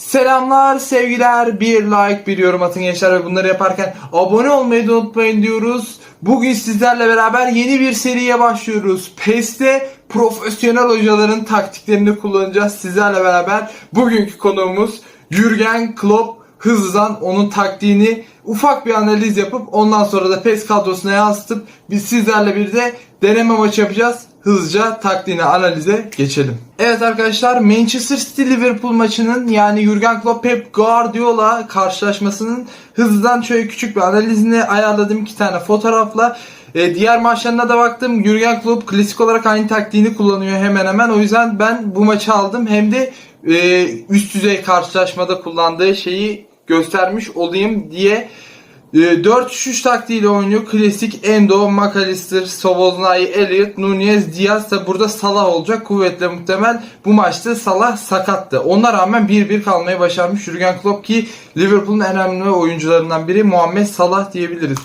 Selamlar, sevgiler, bir like, bir yorum atın gençler ve bunları yaparken abone olmayı da unutmayın diyoruz. Bugün sizlerle beraber yeni bir seriye başlıyoruz. PES'te profesyonel hocaların taktiklerini kullanacağız sizlerle beraber. Bugünkü konuğumuz Jürgen Klopp. Hızlıdan onun taktiğini ufak bir analiz yapıp ondan sonra da PES kadrosuna yansıtıp biz sizlerle bir de deneme maçı yapacağız. Hızlıca taktiğini analize geçelim. Evet arkadaşlar Manchester City Liverpool maçının yani Jurgen Klopp Pep Guardiola karşılaşmasının hızlıdan şöyle küçük bir analizini ayarladım iki tane fotoğrafla. E, diğer maçlarına da baktım. Jurgen Klopp klasik olarak aynı taktiğini kullanıyor hemen hemen. O yüzden ben bu maçı aldım. Hem de e, üst düzey karşılaşmada kullandığı şeyi göstermiş olayım diye 4-3-3 taktiğiyle oynuyor. Klasik Endo, McAllister, Soboznai, Elliot, Nunez, Diaz da burada Salah olacak. Kuvvetle muhtemel bu maçta Salah sakattı. Ona rağmen 1-1 kalmayı başarmış Jurgen Klopp ki Liverpool'un en önemli oyuncularından biri Muhammed Salah diyebiliriz.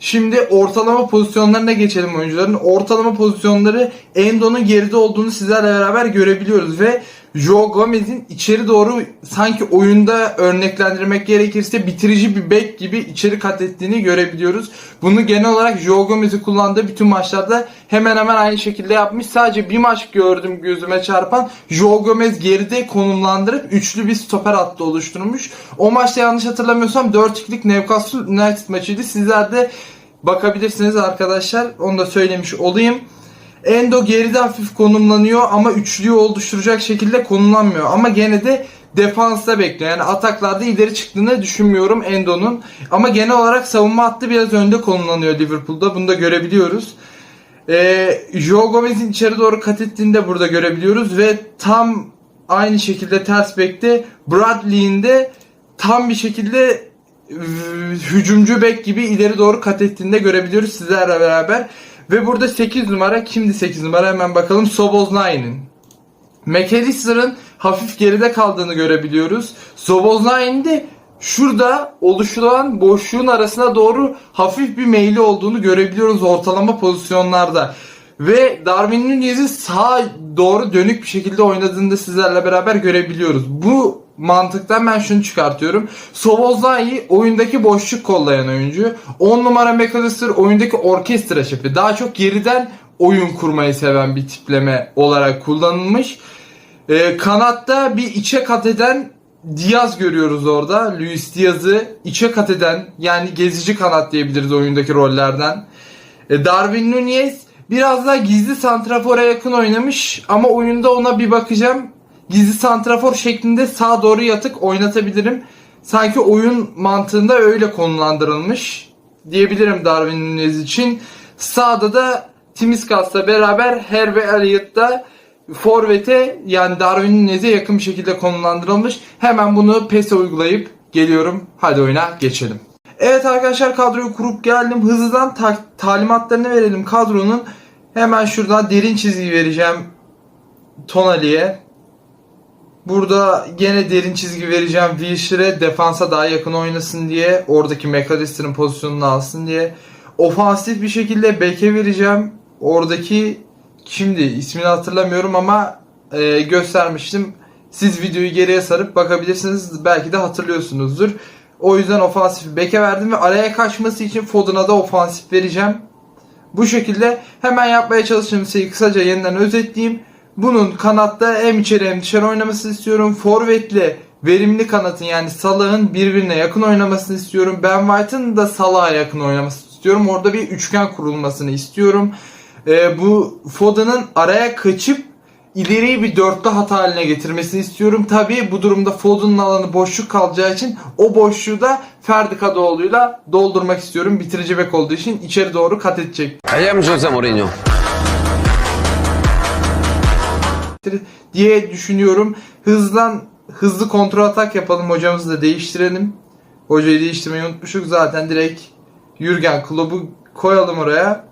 Şimdi ortalama pozisyonlarına geçelim oyuncuların. Ortalama pozisyonları Endo'nun geride olduğunu sizlerle beraber görebiliyoruz ve Joe Gomez'in içeri doğru sanki oyunda örneklendirmek gerekirse bitirici bir bek gibi içeri kat ettiğini görebiliyoruz. Bunu genel olarak Joe Gomez'i kullandığı bütün maçlarda hemen hemen aynı şekilde yapmış. Sadece bir maç gördüm gözüme çarpan. Joe Gomez geride konumlandırıp üçlü bir stoper hattı oluşturmuş. O maçta yanlış hatırlamıyorsam 4-2'lik Newcastle United maçıydı. Sizler de bakabilirsiniz arkadaşlar. Onu da söylemiş olayım. Endo geride hafif konumlanıyor ama üçlüyü oluşturacak şekilde konumlanmıyor. Ama gene de defansta bekliyor. Yani ataklarda ileri çıktığını düşünmüyorum Endo'nun. Ama genel olarak savunma hattı biraz önde konumlanıyor Liverpool'da. Bunu da görebiliyoruz. Ee, Joe Gomez'in içeri doğru kat ettiğini de burada görebiliyoruz. Ve tam aynı şekilde ters bekte Bradley'in de tam bir şekilde e, hücumcu bek gibi ileri doğru kat ettiğini de görebiliyoruz sizlerle beraber. Ve burada 8 numara kimdi 8 numara hemen bakalım Soboznai'nin. McAllister'ın hafif geride kaldığını görebiliyoruz. Soboznai'nin de şurada oluşturan boşluğun arasına doğru hafif bir meyli olduğunu görebiliyoruz ortalama pozisyonlarda. Ve Darwin Nunez'in sağa doğru dönük bir şekilde oynadığını da sizlerle beraber görebiliyoruz. Bu mantıktan ben şunu çıkartıyorum. Soboznai oyundaki boşluk kollayan oyuncu. 10 numara McAllister oyundaki orkestra şefi. Daha çok geriden oyun kurmayı seven bir tipleme olarak kullanılmış. Ee, kanatta bir içe kat eden Diaz görüyoruz orada. Luis Diaz'ı içe kat eden yani gezici kanat diyebiliriz oyundaki rollerden. E, Darwin Nunez biraz daha gizli santrafora yakın oynamış ama oyunda ona bir bakacağım. Gizli santrafor şeklinde sağa doğru yatık oynatabilirim. Sanki oyun mantığında öyle konumlandırılmış diyebilirim Darwin Nunez için. Sağda da Timiskas'la beraber Herve Elliott da Forvet'e yani Darwin Nunez'e yakın bir şekilde konumlandırılmış. Hemen bunu PES'e uygulayıp geliyorum. Hadi oyuna geçelim. Evet arkadaşlar kadroyu kurup geldim. Hızlıdan ta- talimatlarını verelim kadronun. Hemen şuradan derin çizgi vereceğim Tonali'ye. Burada gene derin çizgi vereceğim Wilshere defansa daha yakın oynasın diye. Oradaki McAllister'ın pozisyonunu alsın diye. Ofansif bir şekilde beke vereceğim. Oradaki şimdi ismini hatırlamıyorum ama e, göstermiştim. Siz videoyu geriye sarıp bakabilirsiniz. Belki de hatırlıyorsunuzdur. O yüzden ofansif beke verdim ve araya kaçması için Foden'a da ofansif vereceğim. Bu şekilde hemen yapmaya çalıştığım şeyi kısaca yeniden özetleyeyim. Bunun kanatta hem içeri hem dışarı oynamasını istiyorum. Forvet'le verimli kanatın yani Salah'ın birbirine yakın oynamasını istiyorum. Ben White'ın da Salah'a yakın oynamasını istiyorum. Orada bir üçgen kurulmasını istiyorum. Ee, bu Foden'ın araya kaçıp ileriyi bir dörtlü hata haline getirmesini istiyorum. Tabii bu durumda Foden'ın alanı boşluk kalacağı için o boşluğu da Ferdi Kadıoğlu'yla doldurmak istiyorum. Bitirici bek olduğu için içeri doğru kat edecek. Am Jose Mourinho. diye düşünüyorum. Hızlan hızlı kontrol atak yapalım hocamızı da değiştirelim. Hocayı değiştirmeyi unutmuşuk zaten direkt Jürgen Klopp'u koyalım oraya.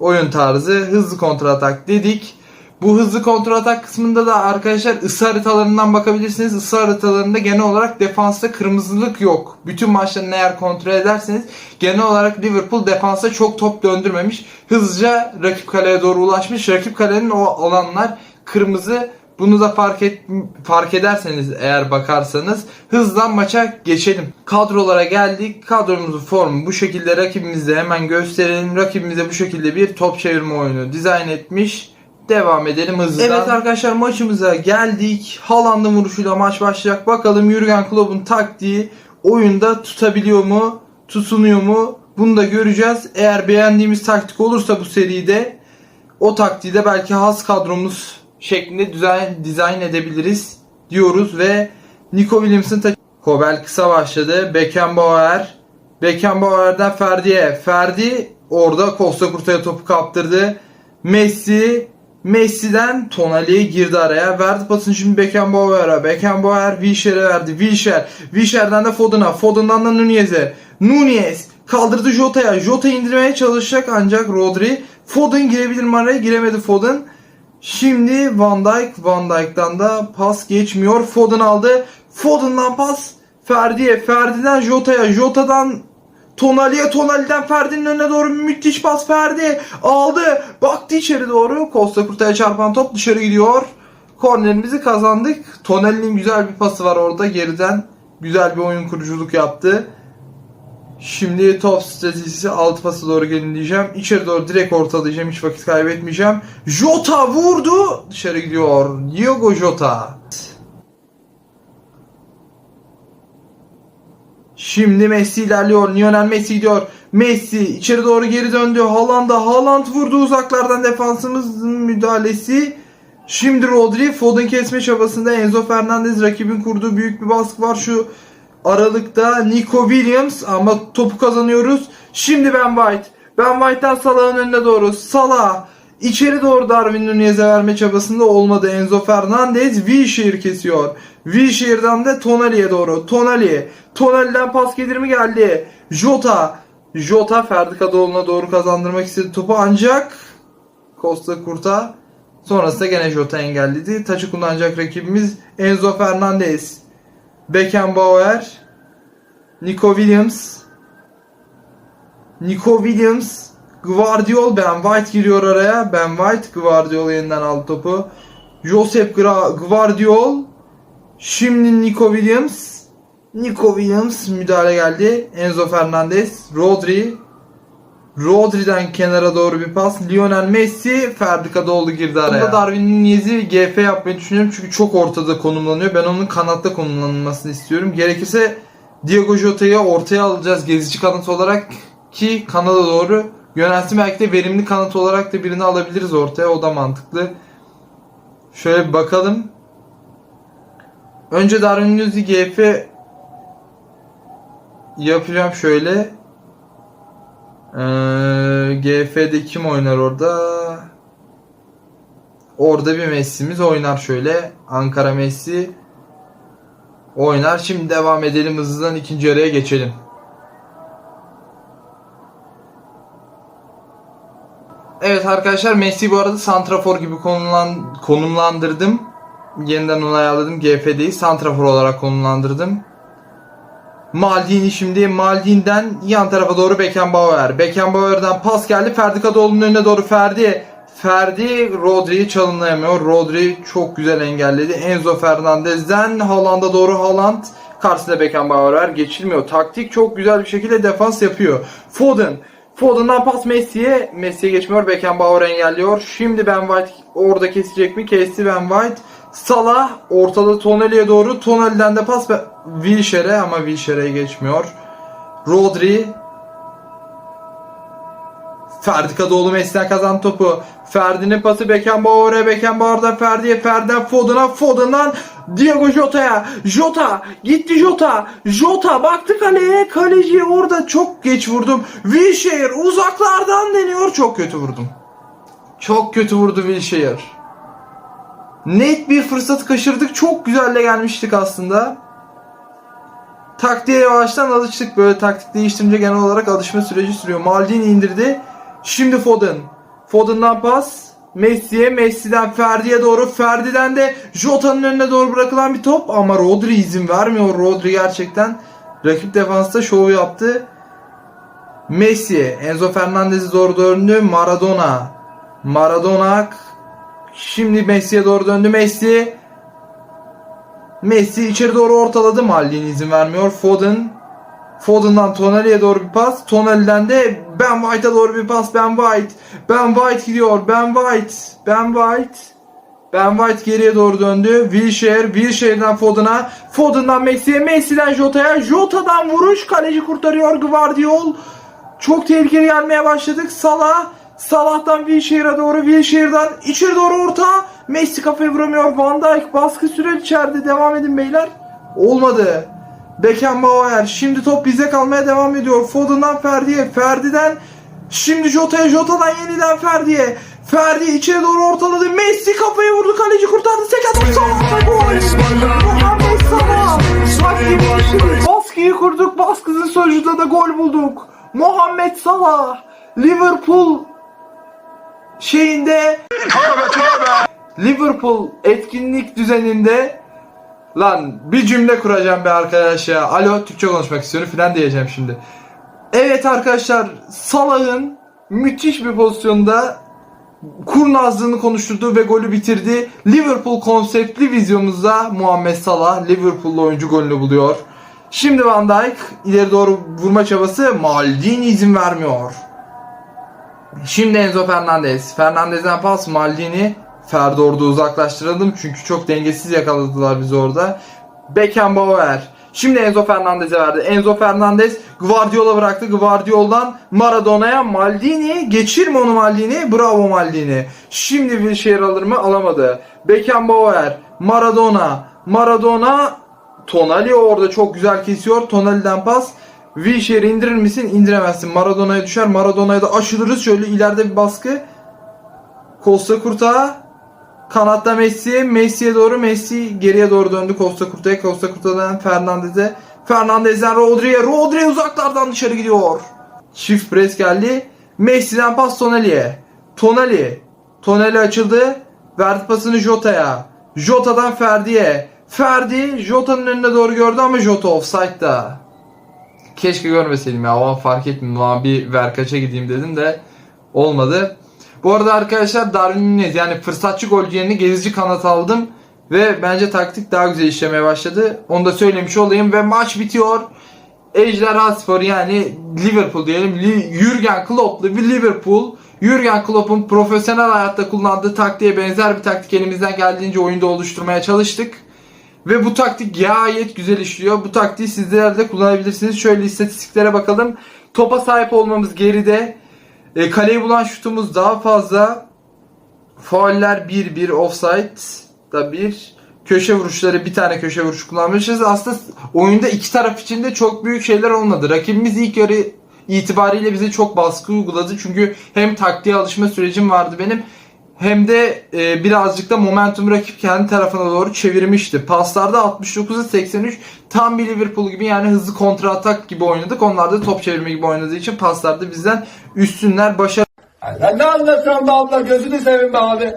Oyun tarzı hızlı kontrol atak dedik. Bu hızlı kontrol atak kısmında da arkadaşlar ısı haritalarından bakabilirsiniz. Isı haritalarında genel olarak defansta kırmızılık yok. Bütün maçlarını eğer kontrol ederseniz genel olarak Liverpool defansa çok top döndürmemiş. Hızlıca rakip kaleye doğru ulaşmış. Rakip kalenin o alanlar kırmızı Bunu da fark et fark ederseniz eğer bakarsanız hızlan maça geçelim. Kadrolara geldik. Kadromuzun formu bu şekilde rakibimize hemen gösterelim. Rakibimize bu şekilde bir top çevirme oyunu dizayn etmiş. Devam edelim hızlıdan. Evet arkadaşlar maçımıza geldik. Haaland'ın vuruşuyla maç başlayacak. Bakalım Jurgen Klopp'un taktiği oyunda tutabiliyor mu? Tutunuyor mu? Bunu da göreceğiz. Eğer beğendiğimiz taktik olursa bu seride o taktiği de belki has kadromuz şeklinde dizayn, dizayn edebiliriz diyoruz ve Nico Williams'ın ta- Kobel kısa başladı. Beckenbauer Beckenbauer'den Ferdi'ye. Ferdi orada Costa Curta'ya topu kaptırdı. Messi Messi'den Tonali'ye girdi araya. Verdi pasını şimdi Beckenbauer'a. Beckenbauer Wilshere'e verdi. Wilshere. Wilshere'den de Foden'a. Foden'dan da Nunez'e. Nunez kaldırdı Jota'ya. Jota indirmeye çalışacak ancak Rodri. Foden girebilir mi araya? Giremedi Foden. Şimdi Van Dijk. Van Dijk'tan da pas geçmiyor. Foden aldı. Foden'dan pas Ferdi'ye. Ferdi'den Jota'ya. Jota'dan Tonali'ye Tonali'den Ferdi'nin önüne doğru müthiş pas Ferdi aldı. Baktı içeri doğru. Costa Curta'ya çarpan top dışarı gidiyor. Kornerimizi kazandık. Tonali'nin güzel bir pası var orada geriden. Güzel bir oyun kuruculuk yaptı. Şimdi top stratejisi alt pası doğru gelin diyeceğim. İçeri doğru direkt ortalayacağım. Hiç vakit kaybetmeyeceğim. Jota vurdu. Dışarı gidiyor. Diogo Jota. Şimdi Messi ilerliyor. Lionel Messi gidiyor. Messi içeri doğru geri döndü. Haaland'a Haaland vurdu uzaklardan defansımızın müdahalesi. Şimdi Rodri Foden kesme çabasında Enzo Fernandez rakibin kurduğu büyük bir baskı var şu aralıkta Nico Williams ama topu kazanıyoruz. Şimdi Ben White. Ben White'tan Salah'ın önüne doğru. Salah içeri doğru Darwin Nunez'e verme çabasında olmadı. Enzo Fernandez Wilshere kesiyor. Wilshere'dan da Tonali'ye doğru. Tonali. Tonali'den pas gelir mi geldi? Jota. Jota Ferdi Kadıoğlu'na doğru kazandırmak istedi topu ancak Costa Curta sonrasında gene Jota engelledi. Taçı kullanacak rakibimiz Enzo Fernandez. Beckenbauer. Nico Williams. Nico Williams. Guardiol Ben White giriyor araya. Ben White Guardiol yeniden aldı topu. Josep Guardiol. Şimdi Nico Williams. Nico Williams müdahale geldi. Enzo Fernandez. Rodri. Rodri'den kenara doğru bir pas. Lionel Messi. Ferdi Kadıoğlu girdi araya. Bunda Darwin Nunez'i GF yapmayı düşünüyorum. Çünkü çok ortada konumlanıyor. Ben onun kanatta konumlanmasını istiyorum. Gerekirse Diogo Jota'yı ortaya alacağız gezici kanat olarak ki kanada doğru yönelsin. Belki de verimli kanat olarak da birini alabiliriz ortaya. O da mantıklı. Şöyle bir bakalım. Önce Darwin Nunez'i GF yapacağım şöyle. Ee, GF'de kim oynar orada? Orada bir Messi'miz oynar şöyle. Ankara Messi oynar. Şimdi devam edelim hızlıdan ikinci yarıya geçelim. Evet arkadaşlar Messi bu arada santrafor gibi konumlan, konumlandırdım. Yeniden onu ayarladım. GF'deyi santrafor olarak konumlandırdım. Maldini şimdi Maldini'den yan tarafa doğru Beckenbauer. Beckenbauer'dan pas geldi. Ferdi Kadıoğlu'nun önüne doğru Ferdi. Ferdi Rodri'yi çalınlayamıyor. Rodri çok güzel engelledi. Enzo Fernandez'den Haaland'a doğru Haaland karşısında Beckenbauer. Geçilmiyor. Taktik çok güzel bir şekilde defans yapıyor. Foden. Foden'dan pas Messi'ye. Messi'ye geçmiyor. Beckenbauer engelliyor. Şimdi Ben White orada kesecek mi? Kesti Ben White. Salah ortada Tonali'ye doğru. Tonali'den de pas Wilshere'e ama Wilshere'ye geçmiyor. Rodri Ferdi Kadıoğlu Messi'den kazan topu. Ferdi'nin pası Beckenbauer'e. Beckenbauer'dan Ferdi'ye. Ferdi'den Foden'a. Foden'dan Diego Jota'ya. Jota. Gitti Jota. Jota baktı kaleye. Kaleci orada çok geç vurdum. Wilshere uzaklardan deniyor. Çok kötü vurdum. Çok kötü vurdu Wilshere. Net bir fırsat kaçırdık. Çok güzelle gelmiştik aslında. Taktiğe yavaştan alıştık. Böyle taktik değiştirince genel olarak alışma süreci sürüyor. Maldini indirdi. Şimdi Foden. Foden'dan pas. Messi'ye. Messi'den Ferdi'ye doğru. Ferdi'den de Jota'nın önüne doğru bırakılan bir top. Ama Rodri izin vermiyor. Rodri gerçekten rakip defansta şovu yaptı. Messi. Enzo Fernandez'i doğru döndü. Maradona. Maradona Şimdi Messi'ye doğru döndü. Messi. Messi içeri doğru ortaladı. Maldini izin vermiyor. Foden. Foden'dan Tonali'ye doğru bir pas. Tonali'den de Ben White'a doğru bir pas. Ben White. Ben White gidiyor. Ben White. Ben White. Ben White geriye doğru döndü. Wilshere. Wilshere'den Foden'a. Foden'dan Messi'ye. Messi'den Jota'ya. Jota'dan vuruş. Kaleci kurtarıyor Gvardiol. Çok tehlikeli gelmeye başladık. Salah. Salah'tan Wilshere'a doğru. Wilshere'dan içeri doğru orta. Messi kafaya vuramıyor. Van Dijk baskı sürer içeride. Devam edin beyler. Olmadı. Beckenbauer. Şimdi top bize kalmaya devam ediyor. Foden'dan Ferdi'ye. Ferdi'den şimdi Jota'ya. Jota'dan yeniden Ferdi'ye. Ferdi içeri doğru ortaladı. Messi kafaya vurdu. Kaleci kurtardı. Sekaton Salah'la gol. Muhammed Salah. Baskıyı, kurduk. Baskısının sonucunda da gol bulduk. Muhammed Salah. Liverpool şeyinde Liverpool etkinlik düzeninde lan bir cümle kuracağım be arkadaş ya. Alo Türkçe konuşmak istiyorum filan diyeceğim şimdi. Evet arkadaşlar Salah'ın müthiş bir pozisyonda kurnazlığını konuşturdu ve golü bitirdi. Liverpool konseptli vizyonumuzda Muhammed Salah Liverpool'lu oyuncu golünü buluyor. Şimdi Van Dijk ileri doğru vurma çabası Maldini izin vermiyor. Şimdi Enzo Fernandez. Fernandez'den pas Maldini. Ferdi orada uzaklaştıralım çünkü çok dengesiz yakaladılar bizi orada. Beckenbauer. Şimdi Enzo Fernandez'e verdi. Enzo Fernandez Guardiola bıraktı. Guardiola'dan Maradona'ya Maldini. Geçirme onu Maldini. Bravo Maldini. Şimdi Wilshere alır mı? Alamadı. Beckenbauer. Maradona. Maradona. Tonali orada çok güzel kesiyor. Tonali'den pas. Wilshere indirir misin? İndiremezsin. Maradona'ya düşer. Maradona'ya da aşılırız. Şöyle ileride bir baskı. Costa Curta. Kanatta Messi. Messi'ye doğru. Messi geriye doğru döndü Costa Curta'ya. Costa Curta'dan Fernandez'e. Fernandez'den Rodri'ye. Rodri uzaklardan dışarı gidiyor. Çift pres geldi. Messi'den pas Tonali'ye. Tonali. Tonali açıldı. Verdi pasını Jota'ya. Jota'dan Ferdi'ye. Ferdi Jota'nın önüne doğru gördü ama Jota offside'da. Keşke görmeseydim ya. O fark etmedim. O bir verkaça gideyim dedim de olmadı. Bu arada arkadaşlar Darwin yani fırsatçı golcü yerine gezici kanat aldım. Ve bence taktik daha güzel işlemeye başladı. Onu da söylemiş olayım ve maç bitiyor. Ejderhaspor yani Liverpool diyelim. Li- Jürgen Klopp'lu bir Liverpool. Jürgen Klopp'un profesyonel hayatta kullandığı taktiğe benzer bir taktik elimizden geldiğince oyunda oluşturmaya çalıştık. Ve bu taktik gayet güzel işliyor. Bu taktiği sizler de kullanabilirsiniz. Şöyle istatistiklere bakalım. Topa sahip olmamız geride. E, kaleyi bulan şutumuz daha fazla. Fauller 1-1 offside da 1. Köşe vuruşları bir tane köşe vuruş kullanmışız. Aslında oyunda iki taraf için de çok büyük şeyler olmadı. Rakibimiz ilk yarı itibariyle bize çok baskı uyguladı. Çünkü hem taktiğe alışma sürecim vardı benim hem de e, birazcık da momentum rakip kendi tarafına doğru çevirmişti. Paslarda 69'a 83 tam bir Liverpool gibi yani hızlı kontra atak gibi oynadık. Onlar da top çevirme gibi oynadığı için paslarda bizden üstünler başarı ne anlatıyorsun be abla gözünü seveyim be abi.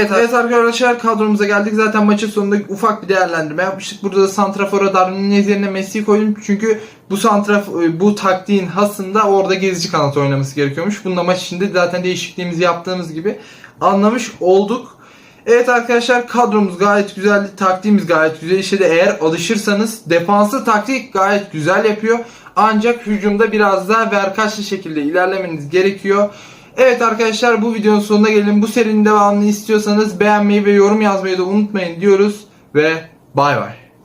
Evet, evet arkadaşlar kadromuza geldik. Zaten maçın sonunda ufak bir değerlendirme yapmıştık. Burada da Santrafor'a Darwin Nunez yerine Messi'yi koydum. Çünkü bu santraf bu taktiğin hasında orada gezici kanat oynaması gerekiyormuş. Bunda maç içinde zaten değişikliğimizi yaptığımız gibi anlamış olduk. Evet arkadaşlar kadromuz gayet güzeldi. Taktiğimiz gayet güzel işledi. Eğer alışırsanız defansı taktik gayet güzel yapıyor. Ancak hücumda biraz daha verkaçlı şekilde ilerlemeniz gerekiyor. Evet arkadaşlar bu videonun sonuna gelin. Bu serinin devamını istiyorsanız beğenmeyi ve yorum yazmayı da unutmayın diyoruz. Ve bay bay.